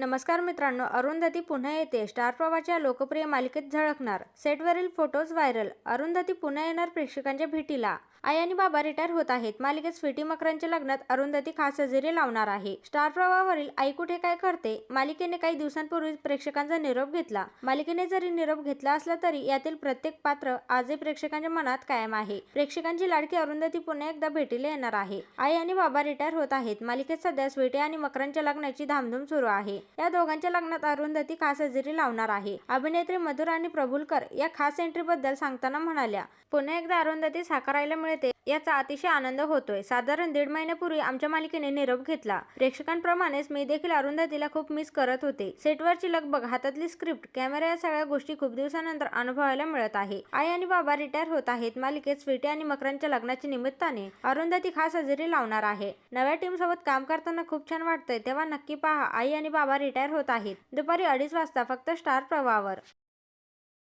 नमस्कार मित्रांनो अरुंधती पुन्हा येते. स्टार प्रवाहाच्या लोकप्रिय मालिकेत झळकणार. सेटवरील फोटोज व्हायरल. अरुंधती पुन्हा येणार प्रेक्षकांच्या भेटीला. आई आणि बाबा रिटायर होत आहेत. मालिकेत स्वीटी मकरांच्या लग्नात अरुंधती खास हजेरी लावणार आहे. स्टार प्रवाहावरील आई कुठे काय करते? मालिकेने काही दिवसांपूर्वी प्रेक्षकांचा निरोप घेतला. मालिकेने जरी निरोप घेतला असला तरी यातील प्रत्येक पात्र आजही प्रेक्षकांच्या मनात कायम आहे. प्रेक्षकांची लाडकी अरुंधती पुन्हा एकदा भेटीला येणार आहे. आई आणि बाबा रिटायर होत आहेत. मालिकेत सध्या स्वीटी आणि मकरांच्या लग्नाची धामधूम सुरू आहे. या दोघांच्या लग्नात अरुंधती खास हजेरी लावणार आहे. अभिनेत्री मधुर आणि प्रभुलकर या खास एंट्री बद्दल सांगताना म्हणाल्या पुन्हा एकदा अरुंधती साकारायला मिळते याचा अतिशय आनंद होतोय. साधारण दीड महिन्यापूर्वी आमच्या मालिकेने निरोप घेतला. प्रेक्षकांप्रमाणेच मी देखील अरुंधतीला खूप मिस करत होते. सेटवरची लगबग हातातली स्क्रिप्ट कॅमेरा या सगळ्या गोष्टी खूप दिवसानंतर अनुभवायला मिळत आहे. आई आणि बाबा रिटायर होत आहेत. मालिकेत स्वीटी आणि मकरांच्या लग्नाच्या निमित्ताने अरुंधती खास हजेरी लावणार आहे. नव्या टीम सोबत काम करताना खूप छान वाटतंय. तेव्हा नक्की पहा आई आणि बाबा रिटायर होत आहेत. दुपारी अडीच वाजता फक्त स्टार प्रवाहावर